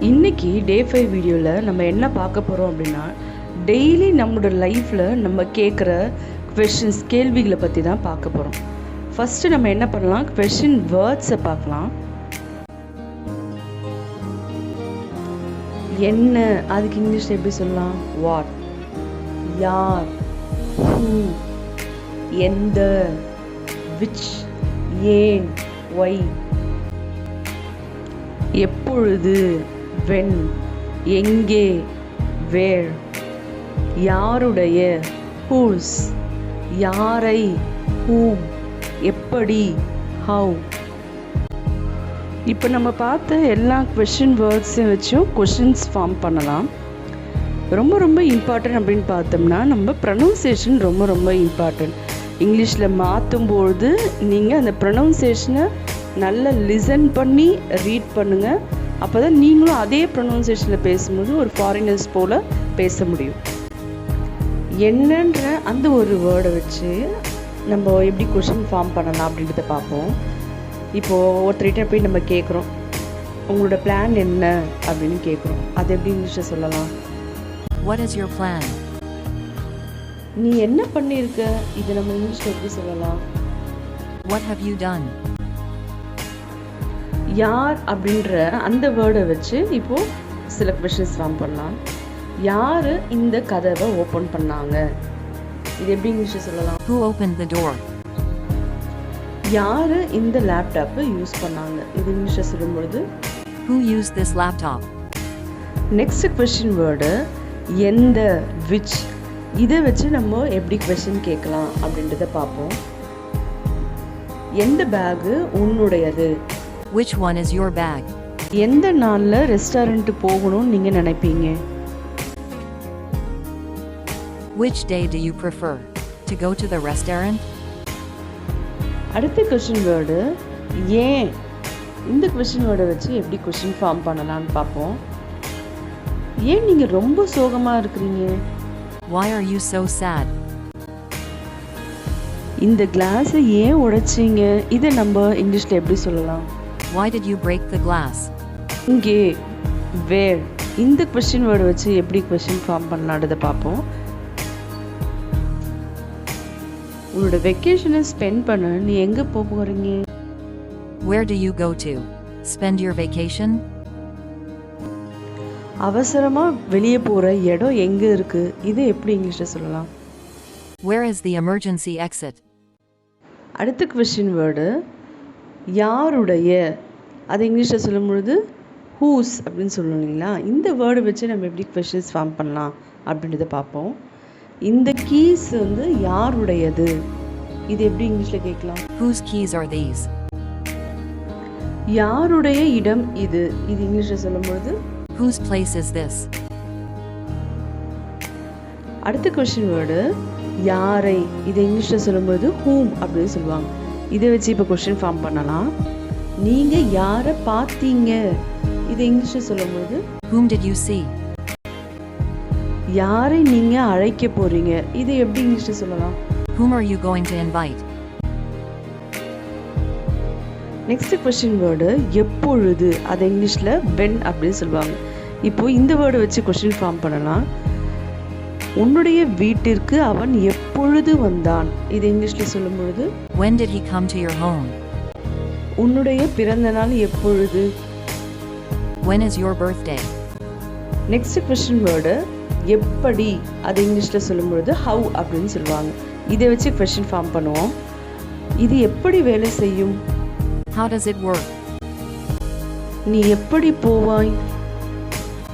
இன்னைக்கு day five வீடியோவில் நம்ம என்ன பார்க்க போகிறோம் அப்படின்னா டெய்லி நம்மளோட லைஃப்பில் நம்ம கேட்குற கொஷின்ஸ் கேள்விகளை பற்றி தான் பார்க்க போகிறோம் ஃபஸ்ட்டு நம்ம என்ன பண்ணலாம்? கொஷின் வேர்ட்ஸை பார்க்கலாம். என்ன? அதுக்கு இங்கிலீஷில் எப்படி சொல்லலாம்? வாட் யார்? ஹூ எந்த? விச் ஏன்? ஒய் எப்பொழுது? வென் எங்கே வேர் யாருடைய ஹூஸ் யாரை ஹூம் எப்படி ஹவு இப்போ நம்ம பார்த்த எல்லா கொஷின் வேர்ட்ஸையும் வச்சும் கொஷின்ஸ் ஃபார்ம் பண்ணலாம். ரொம்ப ரொம்ப இம்பார்ட்டன்ட் அப்படின்னு பார்த்தோம்னா நம்ம ப்ரனவுன்சியேஷன் ரொம்ப ரொம்ப இம்பார்ட்டன்ட் இங்கிலீஷில் மாற்றும்பொழுது நீங்கள் அந்த ப்ரனவுன்சியேஷனை நல்லா லிசன் பண்ணி ரீட் பண்ணுங்கள் அப்போ தான் நீங்களும் அதே ப்ரொனவுன்சியேஷனில் பேசும்போது ஒரு ஃபாரினர்ஸ் போல் பேச முடியும். என்னன்ற அந்த ஒரு வேர்டை வச்சு நம்ம எப்படி கொஷின் ஃபார்ம் பண்ணலாம் அப்படின்றத பார்ப்போம். இப்போது ஒருத்தர்கிட்ட போய் நம்ம கேட்குறோம் உங்களோட பிளான் என்ன அப்படின்னு கேட்குறோம் அது எப்படி இங்கிலீஷில் சொல்லலாம்? What is your plan? நீ என்ன பண்ணியிருக்க இது நம்ம இங்கிலீஷில் எப்படி சொல்லலாம்? What have you done? யார் அப்படின்ற அந்த வேர்டை வச்சு இப்போ சில கொஷின்ஸ் ஃபார்ம் பண்ணலாம். யார் இந்த கதவை ஓப்பன் பண்ணாங்க? இது எப்படி இங்கிலீஷில் சொல்லலாம்? Who opened the door? யார் இந்த லேப்டாப்பை யூஸ் பண்ணாங்க? இது இங்கிலீஷில் சொல்லும்பொழுது Who used this laptop? Next question word எந்த விச் இதை வச்சு நம்ம எப்படி கொஷின் கேட்கலாம் அப்படின்றத பார்ப்போம். எந்த பேகு உன்னுடையது? Which one is your bag? எந்த நாளில் ரெஸ்டாரண்ட் போகணும்னு நீங்கள் நினைப்பீங்க Which day do you prefer? To go to the restaurant? அடுத்த கொஷின் வேர்டு ஏன் இந்த கொஷின் வேர்டை வச்சு எப்படி கொஷின் ஃபார்ம் பண்ணலாம்னு பார்ப்போம் ஏன் நீங்கள் ரொம்ப சோகமாக இருக்கிறீங்க Why are you so sad? இந்த கிளாஸை ஏன் உடைச்சீங்க இதை நம்ம இங்கிலீஷில் எப்படி சொல்லலாம் Why did you break the glass? இங்கே வேர் இந்த கொஷின் வேர்டை வச்சு எப்படி கொஷின் ஃபார்ம் பண்ணலான்றதை பார்ப்போம் உன்னோட வெக்கேஷனை ஸ்பெண்ட் பண்ண நீ எங்கே போக போகிறீங்க Where do you go to? Spend your vacation? அவசரமாக வெளியே போகிற இடம் எங்கே இருக்குது இதை எப்படி இங்கிலீஷில் சொல்லலாம் Where is the emergency exit? அடுத்த கொஷின் வேர்டு யாருடைய அது இங்கிலீஷில் சொல்லும் பொழுது ஹூஸ் அப்படின்னு சொல்லணும் இல்லைங்களா? இந்த வேர்டை வச்சு நம்ம எப்படி கொஷின்ஸ் ஃபார்ம் பண்ணலாம் அப்படின்றத பார்ப்போம். இந்த கீஸ் வந்து யாருடையது? இது எப்படி இங்கிலீஷில் கேட்கலாம்? Whose keys are these? யாருடைய இடம் இது? இது இங்கிலீஷில் சொல்லும்பொழுது Whose place is this? அடுத்த கொஷின் வேர்டு யாரை? இதை இங்கிலீஷில் சொல்லும்போது ஹூம் அப்படின்னு சொல்லுவாங்க. இதை வச்சு இப்போ கொஷின் ஃபார்ம் பண்ணலாம். நீங்கள் யாரை பார்த்தீங்க? இதை இங்கிலீஷில் சொல்லும்போது Whom did you see? யாரை நீங்கள் அழைக்க போகிறீங்க இதை எப்படி இங்கிலீஷில் சொல்லலாம்? Whom are you going to invite? Next question word எப்பொழுது? அதை இங்கிலீஷில் வென் அப்படின்னு சொல்லுவாங்க. இப்போ இந்த வேர்டை வச்சு கொஷின் ஃபார்ம் பண்ணலாம். உன்னுடைய வீட்டிற்கு அவன் எப்பொழுது வந்தான்? இது இங்கிலீஷில் சொல்லும்பொழுது When did he come to your home? உன்னுடைய பிறந்த நாள் எப்பொழுது When is your birthday? Next question word எப்படி அது இங்கிலீஷில் சொல்லும்பொழுது ஹவு அப்படின்னு சொல்லுவாங்க இதை வச்சு கொஷின் ஃபார்ம் பண்ணுவோம் இது எப்படி வேலை செய்யும் How does it work? நீ எப்படி போவாய்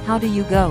How do you go?